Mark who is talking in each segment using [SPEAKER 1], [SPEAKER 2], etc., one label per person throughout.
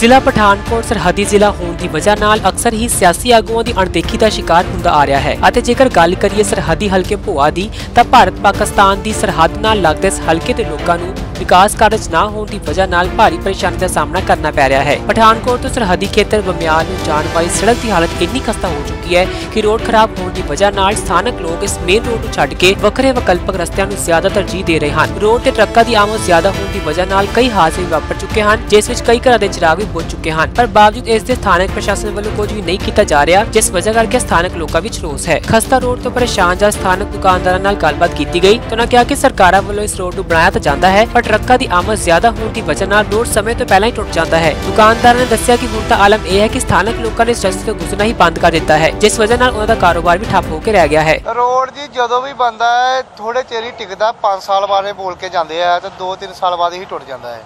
[SPEAKER 1] ਜ਼ਿਲ੍ਹਾ ਪਠਾਨਕੋਟ, ਸਰਹੱਦੀ ਜ਼ਿਲ੍ਹਾ ਹੋਣ ਦੀ ਵਜ੍ਹਾ ਨਾਲ ਅਕਸਰ ਹੀ ਸਿਆਸੀ ਆਗੂਆਂ ਦੀ ਅਣਦੇਖੀ ਦਾ ਸ਼ਿਕਾਰ ਹੁੰਦਾ ਆ ਰਿਹਾ ਹੈ। ਅਤੇ ਜੇਕਰ ਗੱਲ ਕਰੀਏ ਸਰਹੱਦੀ ਹਲਕੇ ਭੋਆ ਦੀ, ਤਾਂ ਭਾਰਤ ਪਾਕਿਸਤਾਨ ਦੀ ਸਰਹੱਦ ਨਾਲ ਲੱਗਦੇ ਇਸ ਹਲਕੇ ਦੇ ਲੋਕਾਂ ਨੂੰ ਵਿਕਾਸ ਕਾਰਜ ਨਾ ਹੋਣ ਦੀ ਵਜ੍ਹਾ ਨਾਲ ਭਾਰੀ ਪਰੇਸ਼ਾਨੀ ਦਾ ਸਾਹਮਣਾ ਕਰਨਾ ਪੈ ਰਿਹਾ ਹੈ। ਪਠਾਨਕੋਟ ਤੋਂ ਸਰਹੱਦੀ ਖੇਤਰ ਬਮਿਆਲ ਨੂੰ ਜਾਣ ਵਾਲੀ ਸੜਕ ਦੀ ਹਾਲਤ ਇੰਨੀ ਖਸਤਾ ਹੋ ਚੁੱਕੀ ਹੈ ਕਿ ਰੋਡ ਖਰਾਬ ਹੋਣ ਦੀ ਵਜ੍ਹਾ ਨਾਲ ਸਥਾਨਕ ਲੋਕ ਇਸ ਮੇਨ ਰੋਡ ਨੂੰ ਛੱਡ ਕੇ ਵੱਖਰੇ ਵਿਕਲਪਕ ਰਸਤਿਆਂ ਨੂੰ ਜ਼ਿਆਦਾ ਤਰਜੀਹ ਦੇ ਰਹੇ ਹਨ। ਰੋਡ ਤੇ ਟਰੱਕਾਂ ਦੀ ਆਮਦ ਜ਼ਿਆਦਾ ਹੋਣ ਦੀ ਵਜ੍ਹਾ ਨਾਲ ਕਈ ਹਾਦਸੇ ਵੀ ਵਾਪਰ ਚੁੱਕੇ ਹਨ, ਜਿਸ ਵਿੱਚ ਕਈ ਘਰਾਂ ਦੇ ਚਿਰਾਗ ਵੀ ਬੁੱਝ ਚੁੱਕੇ ਹਨ। ਪਰ ਬਾਵਜੂਦ ਇਸ ਦੇ ਸਥਾਨਕ ਪ੍ਰਸ਼ਾਸਨ ਵੱਲੋਂ ਕੁਝ ਵੀ ਨਹੀਂ ਕੀਤਾ ਜਾ ਰਿਹਾ, ਜਿਸ ਵਜ੍ਹਾ ਕਰਕੇ ਸਥਾਨਕ ਲੋਕਾਂ ਵਿੱਚ ਰੋਸ ਹੈ। ਖਸਤਾ ਰੋਡ ਤੋਂ ਪਰੇਸ਼ਾਨ ਜਾਂ ਸਥਾਨਕ ਦੁਕਾਨਦਾਰਾਂ ਨਾਲ ਗੱਲਬਾਤ ਕੀਤੀ ਗਈ, ਤਾਂ ਉਹਨਾਂ ਕਿਹਾ ਕਿ ਸਰਕਾਰਾਂ ਵੱਲੋਂ ਇਸ ਰੋਡ ਨੂੰ ਬਣਾਇਆ ਤਾਂ ਜਾਂਦਾ ਹੈ, ਪਰ ਟਰੱਕਾਂ ਦੀ ਆਮਦ ਜ਼ਿਆਦਾ ਹੋਣ ਦੀ ਵਜ੍ਹਾ ਨਾਲ ਰੋਡ ਸਮੇਂ ਤੋਂ ਪਹਿਲਾਂ ਹੀ ਟੁੱਟ ਜਾਂਦਾ ਹੈ। ਦੁਕਾਨਦਾਰਾਂ ਨੇ ਦੱਸਿਆ ਕਿ ਹੁਣ ਤਾਂ ਆਲਮ ਇਹ ਹੈ ਕਿ ਸਥਾਨਕ ਲੋਕਾਂ ਨੇ ਇਸ ਰਸਤੇ ਤੋਂ ਗੁਜ਼ਰਨਾ ਹੀ ਬੰਦ ਕਰ ਦਿੱਤਾ ਹੈ, ਜਿਸ ਵਜ੍ਹਾ ਨਾਲ ਉਹਨਾਂ ਦਾ ਕਾਰੋਬਾਰ ਵੀ ਠੱਪ ਹੋ ਕੇ ਰਹਿ ਗਿਆ ਹੈ।
[SPEAKER 2] ਰੋਡ ਜੀ, ਜਦੋਂ ਵੀ ਬੰਦਾ ਹੈ ਥੋੜੇ ਚਿਰ ਹੀ ਟਿਕਦਾ 5 ਸਾਲ ਬਾਅਦ ਬੋਲ ਕੇ ਜਾਂਦੇ ਆ ਤੇ 2-3 ਸਾਲ ਬਾਅਦ ਹੀ ਟੁੱਟ ਜਾਂਦਾ ਹੈ।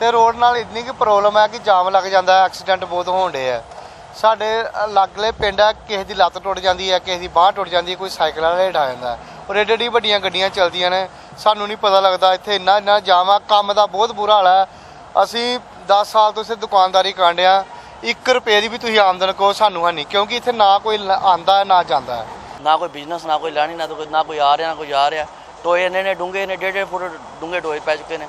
[SPEAKER 2] ਤੇ ਰੋਡ ਨਾਲ ਇੰਨੀ ਕਿ ਪ੍ਰੋਬਲਮ ਹੈ ਕਿ ਜਾਮ ਲੱਗ ਜਾਂਦਾ ਐਕਸੀਡੈਂਟ ਬਹੁਤ ਹੋਣ ਡੇ ਆ। ਸਾਡੇ ਲਾਗਲੇ ਪਿੰਡ ਆ, ਕਿਸੇ ਦੀ ਲੱਤ ਟੁੱਟ ਜਾਂਦੀ ਹੈ, ਕਿਸੇ ਦੀ ਬਾਹ ਟੁੱਟ ਜਾਂਦੀ ਹੈ, ਕੋਈ ਸਾਈਕਲ ਵਾਲਾ ਹੇਠ ਆ ਜਾਂਦਾ ਹੈ। ਔਰ ਏਡੀ ਏਡੀ ਵੱਡੀਆਂ ਗੱਡੀਆਂ ਚੱਲਦੀਆਂ ਨੇ ਸਾਨੂੰ ਨਹੀਂ ਪਤਾ ਲੱਗਦਾ, ਇੱਥੇ ਇੰਨਾ ਇੰਨਾ ਜਾਮ ਕੰਮ ਦਾ ਬਹੁਤ ਬੁਰਾ ਹਾਲ ਹੈ ਅਸੀਂ 10 ਸਾਲ ਤੋਂ ਇਸੇ ਦੁਕਾਨਦਾਰੀ ਕਾਂਡਿਆ 1 ਰੁਪਏ ਦੀ ਵੀ ਤੁਸੀਂ ਆਮਦਨ ਕੋ ਸਾਨੂੰ ਹੈ ਨਹੀਂ, ਕਿਉਂਕਿ ਇੱਥੇ ਨਾ ਕੋਈ ਲ- ਆਂਦਾ ਨਾ ਜਾਂਦਾ
[SPEAKER 3] ਨਾ ਕੋਈ ਬਿਜ਼ਨਸ ਨਾ ਕੋਈ ਲੈਣੀ, ਨਾ ਕੋਈ ਨਾ ਕੋਈ ਆ ਰਿਹਾ, ਨਾ ਕੋਈ ਜਾ ਰਿਹਾ। ਟੋਏ ਇੰਨੇ ਨੇ, ਡੂੰਘੇ ਨੇ ਡੇਢ ਡੇਢ ਫੁੱਟ ਡੂੰਘੇ ਟੋਏ ਪੈ ਚੁੱਕੇ ਨੇ।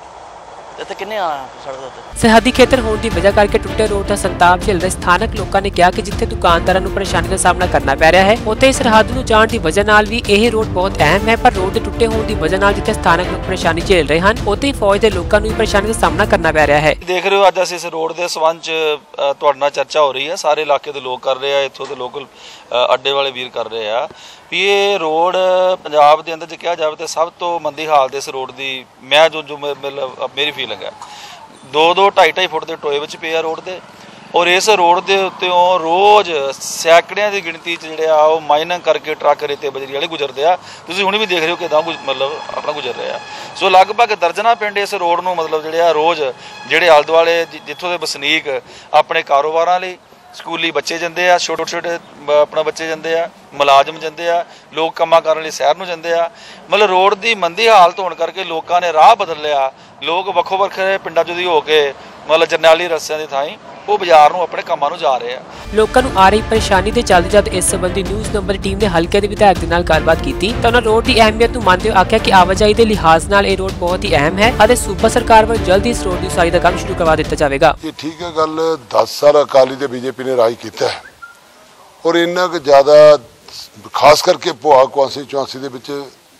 [SPEAKER 3] ਇੱਥੇ ਕਿੰਨੇ ਆਣਾ ਸੜਕ ਦੇ ਉੱਤੇ?
[SPEAKER 1] ਸਰਹੱਦੀ ਖੇਤਰ ਹੋਣ ਦੀ ਵਜ੍ਹਾ ਕਰਕੇ ਟੁੱਟੇ ਰੋਡ ਦਾ ਸੰਤਾਪ ਝੇਲਦੇ ਸਥਾਨਕ ਲੋਕਾਂ ਨੇ ਕਿਹਾ ਕਿ ਜਿੱਥੇ ਦੁਕਾਨਦਾਰਾਂ ਨੂੰ ਪਰੇਸ਼ਾਨੀ ਦਾ ਸਾਹਮਣਾ ਕਰਨਾ ਪੈ ਰਿਹਾ ਹੈ ਉੱਥੇ ਹੀ ਸਰਹੱਦ ਨੂੰ ਜਾਣ ਦੀ ਵਜ੍ਹਾ ਨਾਲ ਵੀ ਇਹ ਰੋਡ ਬਹੁਤ ਅਹਿਮ ਹੈ ਪਰ ਰੋਡ ਦੇ ਟੁੱਟੇ ਹੋਣ ਦੀ ਵਜ੍ਹਾ ਨਾਲ ਜਿੱਥੇ ਸਥਾਨਕ ਲੋਕ ਪਰੇਸ਼ਾਨੀ ਝੇਲ ਰਹੇ ਹਨ ਉੱਥੇ ਹੀ ਫੌਜ ਦੇ ਲੋਕਾਂ ਨੂੰ ਵੀ ਪਰੇਸ਼ਾਨੀ ਦਾ ਸਾਹਮਣਾ ਕਰਨਾ ਪੈ ਰਿਹਾ ਹੈ।
[SPEAKER 4] ਦੇਖ ਰਹੇ ਹੋ ਅੱਜ ਅਸੀਂ ਇਸ ਰੋਡ ਦੇ ਸਬੰਧ ਚ ਅ, ਤੁਹਾਡੇ ਨਾਲ ਚਰਚਾ ਹੋ ਰਹੀ ਹੈ। ਸਾਰੇ ਇਲਾਕੇ ਦੇ ਲੋਕ ਕਰ ਰਹੇ ਆ ਇੱਥੋਂ ਦੇ ਲੋਕਲ ਅੱਡੇ ਵਾਲੇ ਵੀਰ ਕਰ ਰਹੇ ਆ ਵੀ ਇਹ ਰੋਡ ਪੰਜਾਬ ਦੇ ਅੰਦਰ ਜੇ ਕਿਹਾ ਜਾਵੇ ਤਾਂ ਸਭ ਤੋਂ ਮੰਦੀ ਹਾਲਤ ਇਸ ਰੋਡ ਦੀ ਮੈਂ ਜੋ ਜੋ ਮੇ- ਮਤਲਬ ਮੇਰੀ ਫੀਲਿੰਗ ਹੈ ਦੋ ਦੋ ਢਾਈ ਢਾਈ ਫੁੱਟ ਦੇ ਟੋਏ ਵਿੱਚ ਪਏ ਆ ਰੋਡ ਦੇ। ਔਰ ਇਸ ਰੋਡ ਦੇ ਉੱਤੇੋਂ ਰੋਜ਼ ਸੈਂਕੜਿਆਂ ਦੀ ਗਿਣਤੀ ਚ ਜਿਹੜੇ ਆ ਉਹ ਮਾਈਨਿੰਗ ਕਰਕੇ ਟਰੱਕ ਰੇਤੇ ਬਜਰੀ ਵਾਲੇ ਗੁਜ਼ਰਦੇ ਆ। ਤੁਸੀਂ ਹੁਣ ਵੀ ਦੇਖ ਰਹੇ ਹੋ ਕਿਦਾਂ ਮਤਲਬ ਆਪਣਾ ਗੁਜ਼ਰ ਰਿਹਾ ਸੋ ਲਗਭਗ ਦਰਜਨਾ ਪਿੰਡ ਇਸ ਰੋਡ ਨੂੰ ਮਤਲਬ ਜਿਹੜੇ ਆ ਰੋਜ਼ ਜਿਹੜੇ ਆਲੇ ਦੁਆਲੇ ਜਿੱਥੋਂ ਦੇ ਵਸਨੀਕ ਆਪਣੇ ਕਾਰੋਬਾਰਾਂ ਲਈ ਸਕੂਲੀ ਬੱਚੇ ਜਾਂਦੇ ਆ, ਛੋਟੇ ਛੋਟੇ ਆਪਣਾ ਬੱਚੇ ਜਾਂਦੇ ਆ, ਮੁਲਾਜ਼ਮ ਜਾਂਦੇ ਆ, ਲੋਕ ਕੰਮਾਂ ਕਰਨ ਲਈ ਸ਼ਹਿਰ ਨੂੰ ਜਾਂਦੇ ਆ। ਮਤਲਬ ਰੋਡ ਦੀ ਮੰਦੀ ਹਾਲਤ ਹੋਣ ਕਰਕੇ ਲੋਕਾਂ ਨੇ ਰਾਹ ਬਦਲ ਲਿਆ। ਲੋਕ ਵੱਖੋ ਵੱਖਰੇ ਪਿੰਡਾਂ ਚੋਂ ਦੀ ਹੋ ਕੇ ਮਤਲਬ ਜਰਨੈਲੀ ਰਸਤਿਆਂ ਦੀ ਥਾਈਂ ਉਹ ਬਾਜ਼ਾਰ ਨੂੰ ਆਪਣੇ ਕੰਮਾਂ ਨੂੰ ਜਾ ਰਹੇ ਆ।
[SPEAKER 1] ਲੋਕਾਂ ਨੂੰ ਆ ਰਹੀ ਪਰੇਸ਼ਾਨੀ ਦੇ ਚੱਲਦੇ ਜਦ ਇਸ ਸੰਬੰਧੀ ਨਿਊਜ਼ ਨੰਬਰ ਟੀਮ ਨੇ ਹਲਕੇ ਦੇ ਵਿਧਾਇਕ ਦੇ ਨਾਲ ਗੱਲਬਾਤ ਕੀਤੀ। ਤਾਂ ਉਹਨਾਂ ਰੋਡ ਦੀ ਅਹਿਮੀਅਤ ਨੂੰ ਮੰਨਦੇ ਹੋਏ ਆਖਿਆ ਕਿ ਆਵਾਜਾਈ ਦੇ ਲਿਹਾਜ਼ ਨਾਲ ਇਹ ਰੋਡ ਬਹੁਤ ਹੀ ਅਹਿਮ ਹੈ ਅਤੇ ਸੂਬਾ ਸਰਕਾਰ ਵੱਲੋਂ ਜਲਦੀ ਇਸ ਰੋਡ ਦੀ ਉਸਾਰੀ ਦਾ ਕੰਮ ਸ਼ੁਰੂ ਕਰਵਾ ਦਿੱਤਾ ਜਾਵੇਗਾ।
[SPEAKER 5] ਇਹ ਠੀਕ ਹੈ ਗੱਲ 10 ਸਾਲ ਅਕਾਲੀ ਤੇ ਬੀਜੇਪੀ ਨੇ ਰਾਜ ਕੀਤਾ ਹੈ। ਔਰ ਇੰਨਾ ਕੁ ਜ਼ਿਆਦਾ ਖਾਸ ਕਰਕੇ ਭੋਆ ਕੌਂਸਟੀਚੁਐਂਸੀ ਦੇ ਵਿੱਚ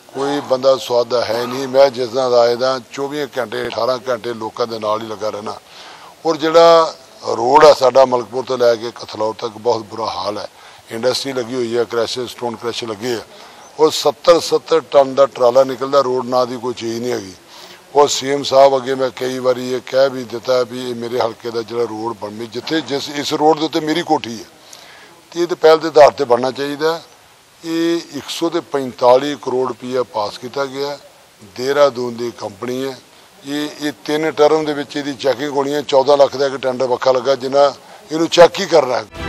[SPEAKER 5] ਕੋਈ ਬੰਦਾ ਸਵਾਦ ਹੈ ਨਹੀਂ। ਮੈਂ ਜਿਸ ਨਾਲ ਆਏ ਦਾ 24 ਘੰਟੇ 18 ਘੰਟੇ ਲੋਕਾਂ ਦੇ ਨਾਲ ਹੀ ਲੱਗਾ ਰਹਿਣਾ। ਔਰ ਜਿਹੜਾ ਰੋਡ ਹੈ ਸਾਡਾ ਮਲਕਪੁਰ ਤੋਂ ਲੈ ਕੇ ਕਥਲੌਰ ਤੱਕ ਬਹੁਤ ਬੁਰਾ ਹਾਲ ਹੈ। ਇੰਡਸਟਰੀ ਲੱਗੀ ਹੋਈ ਹੈ, ਕ੍ਰੈਸ਼, ਸਟੋਨ ਕ੍ਰੈਸ਼ ਲੱਗੇ ਆ। ਉਹ 70 70 ਟਨ ਦਾ ਟਰਾਲਾ ਨਿਕਲਦਾ, ਰੋਡ ਨਾ ਦੀ ਕੋਈ ਚੀਜ਼ ਨਹੀਂ ਹੈਗੀ। ਉਹ ਸੀਐਮ ਸਾਹਿਬ ਅੱਗੇ ਮੈਂ ਕਈ ਵਾਰੀ ਇਹ ਕਹਿ ਵੀ ਦਿੱਤਾ ਵੀ ਇਹ ਮੇਰੇ ਹਲਕੇ ਦਾ ਜਿਹੜਾ ਰੋਡ ਬਣਨੀ ਜਿੱਥੇ ਜਿਸ, ਇਸ ਰੋਡ ਦੇ ਉੱਤੇ ਮੇਰੀ ਕੋਠੀ ਹੈ। ਤੇ ਇਹ ਤੇ ਪਹਿਲ ਦੇ ਆਧਾਰ ਤੇ ਬਣਨਾ ਚਾਹੀਦਾ ਹੈ। ਇਹ 145 ਕਰੋੜ ਰੁਪਈਆ ਪਾਸ ਕੀਤਾ ਗਿਆ। ਦੇਹਰਾਦੂਨ ਦੀ ਕੰਪਨੀ ਹੈ। ਇਹ ਇਹ ਤਿੰਨ ਟਰਮ ਦੇ ਵਿੱਚ ਇਹਦੀ ਚੈਕਿੰਗ ਹੋਣੀ ਹੈ 14 ਲੱਖ ਦਾ ਇੱਕ ਟੈਂਡਰ ਵੱਖਾ ਲੱਗਾ, ਜਿੰਨਾ ਇਹਨੂੰ ਚੈੱਕ ਹੀ ਕਰਨਾ ਹੈ।